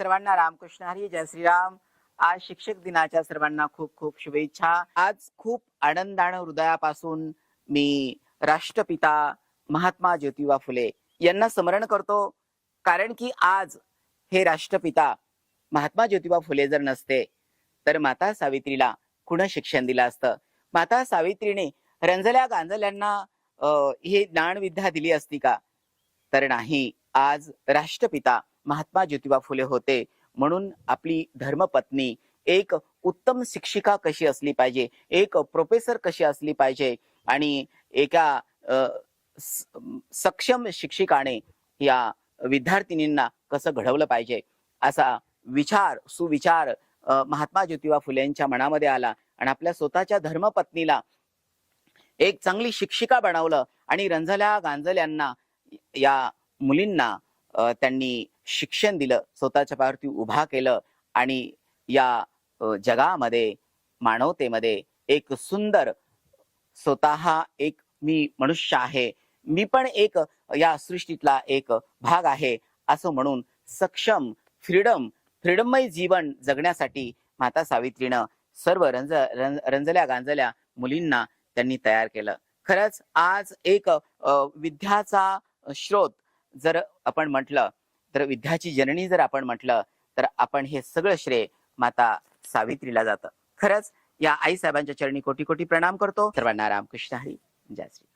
सर्वांना रामकृष्ण हरी. जय श्रीराम. आज शिक्षक दिनाच्या सर्वांना खूप खूप शुभेच्छा. आज खूप आनंदानं हृदयापासून मी राष्ट्रपिता महात्मा ज्योतिबा फुले यांना स्मरण करतो. कारण की आज हे राष्ट्रपिता महात्मा ज्योतिबा फुले जर नसते तर माता सावित्रीला कुणं शिक्षण दिलं असतं? माता सावित्रीने रंजल्या गांजल्यांना अं, हे ज्ञानविद्या दिली असती का? तर नाही. आज राष्ट्रपिता महात्मा ज्योतिबा फुले होते. म्हणून आपली धर्मपत्नी एक उत्तम शिक्षिका कशी असली पाहिजे? एक प्रोफेसर कशी असली पाहिजे? आणि एका सक्षम शिक्षिकाने या विद्यार्थिनींना कसं घडवलं पाहिजे? असा विचार सुविचार महात्मा ज्योतिबा फुलेंच्या मनामध्ये आला. आणि आपल्या स्वतःच्या धर्मपत्नीला एक चांगली शिक्षिका बनवलं. आणि रंजल्या गांजल्यांना या मुलींना त्यांनी शिक्षण दिलं स्वतःच्या पायावरती उभा केलं आणि या जगामध्ये मानवतेमध्ये एक सुंदर स्वतः एक मी मनुष्य आहे. मी पण एक या सृष्टीतला एक भाग आहे असं म्हणून सक्षम फ्रीडम फ्रीडममय जीवन जगण्यासाठी माता सावित्रीनं सर्व रंज रंज- रंजल्या गांजल्या मुलींना त्यांनी तयार केलं. खरंच आज एक विद्याचा स्रोत जर आपण म्हटलं तर विद्याची जननी जर आपण म्हटलं तर आपण हे सगळं श्रेय माता सावित्रीला जातं. खरंच या आई साहेबांच्या चरणी कोटी कोटी प्रणाम करतो. सर्वांना रामकृष्ण हरी. जय श्री